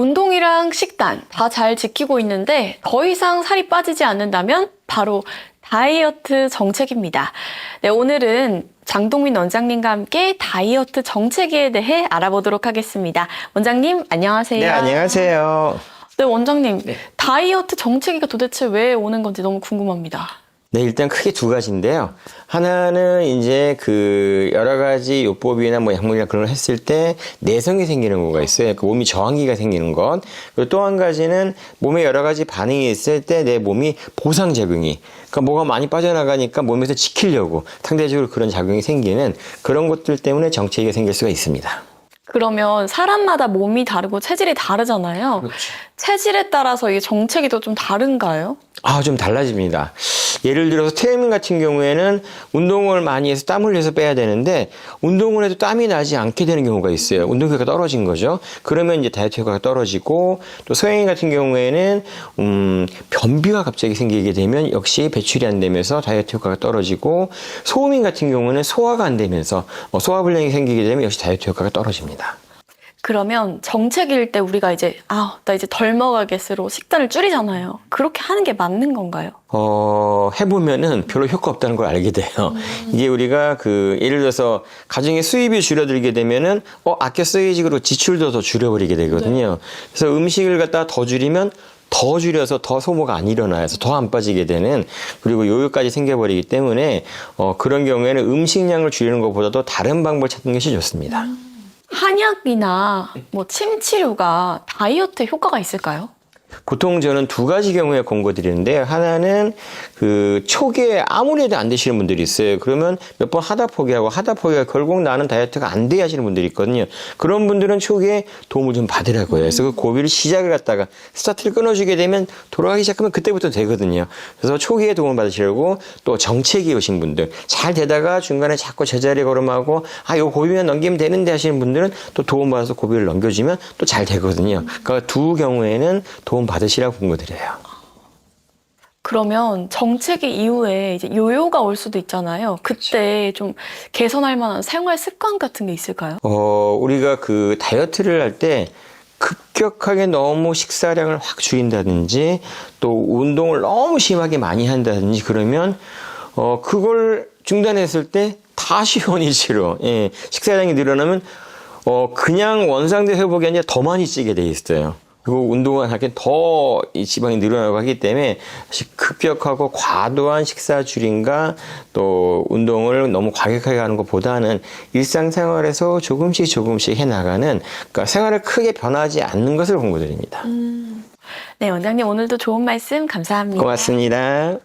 운동이랑 식단 다 잘 지키고 있는데 더 이상 살이 빠지지 않는다면 바로 다이어트 정책입니다. 네, 오늘은 장동민 원장님과 함께 다이어트 정책에 대해 알아보도록 하겠습니다. 원장님, 안녕하세요. 네, 안녕하세요. 네, 원장님. 다이어트 정책이 도대체 왜 오는 건지 너무 궁금합니다. 네, 일단 크게 두 가지인데요. 하나는 이제 그 여러 가지 요법이나 뭐 약물이나 그런 걸 했을 때 내성이 생기는 거가 있어요. 그 몸이 저항기가 생기는 것. 그리고 또 한 가지는 몸에 여러 가지 반응이 있을 때 내 몸이 보상 작용이 그러니까 뭐가 많이 빠져나가니까 몸에서 지키려고 상대적으로 그런 작용이 생기는 그런 것들 때문에 정체기가 생길 수가 있습니다. 그러면 사람마다 몸이 다르고 체질이 다르잖아요. 체질에 따라서 이게 정체기도 좀 다른가요? 아, 좀 달라집니다. 예를 들어서 태민 같은 경우에는 운동을 많이 해서 땀 흘려서 빼야 되는데 운동을 해도 땀이 나지 않게 되는 경우가 있어요. 운동 효과가 떨어진 거죠. 그러면 이제 다이어트 효과가 떨어지고 또 서양인 같은 경우에는 음, 변비가 갑자기 생기게 되면 역시 배출이 안 되면서 다이어트 효과가 떨어지고 소음인 같은 경우는 소화가 안 되면서 어, 소화불량이 생기게 되면 역시 다이어트 효과가 떨어집니다. 그러면 정체기일 때 우리가 이제 아, 나 이제 덜 먹어야겠으로 식단을 줄이잖아요. 그렇게 하는 게 맞는 건가요? 어, 해보면은 별로 효과 없다는 걸 알게 돼요. 이게 우리가 그, 예를 들어서 가정의 수입이 줄어들게 되면은, 어, 아껴 써야지 그리고 지출도 더 줄여버리게 되거든요. 그래서 음식을 갖다가 더 줄이면 더 줄여서 더 소모가 안 일어나서 더 안 빠지게 되는 그리고 요요까지 생겨버리기 때문에 어, 그런 경우에는 음식량을 줄이는 것보다도 다른 방법을 찾는 것이 좋습니다. 한약이나 뭐 침 치료가 다이어트에 효과가 있을까요? 보통 저는 두 가지 경우에 권고 드리는데 하나는 그 초기에 아무리 해도 안 되시는 분들이 있어요. 그러면 몇 번 하다 포기하고 하다 포기가 결국 나는 다이어트가 안 돼 하시는 분들이 있거든요. 그런 분들은 초기에 도움을 좀 받으라고요. 그래서 그 고비를 시작을 갖다가 스타트를 끊어주게 되면 돌아가기 시작하면 그때부터 되거든요. 그래서 초기에 도움을 받으시려고 또 정책이 오신 분들 잘 되다가 중간에 자꾸 제자리 걸음하고 아, 요 고비만 넘기면 되는데 하시는 분들은 또 도움 받아서 고비를 넘겨주면 또 잘 되거든요. 그러니까 두 경우에는 도움 받으시라고 권고드려요. 그러면 정체기 이후에 이제 요요가 올 수도 있잖아요. 그때 좀 개선할 만한 생활 습관 같은 게 있을까요? 어, 우리가 그 다이어트를 할 때 급격하게 너무 식사량을 확 줄인다든지 또 운동을 너무 심하게 많이 한다든지 그러면 어, 그걸 중단했을 때 다시 원위치로 예, 식사량이 늘어나면 어, 그냥 원상대 회복이 아니라 더 많이 찌게 돼 있어요. 그리고 운동을 하게 더 이 지방이 늘어나고 하기 때문에 급격하고 과도한 식사 줄임과 또 운동을 너무 과격하게 하는 것보다는 일상생활에서 조금씩 조금씩 해 나가는 그러니까 생활을 크게 변하지 않는 것을 권고드립니다. 네, 원장님 오늘도 좋은 말씀 감사합니다. 고맙습니다.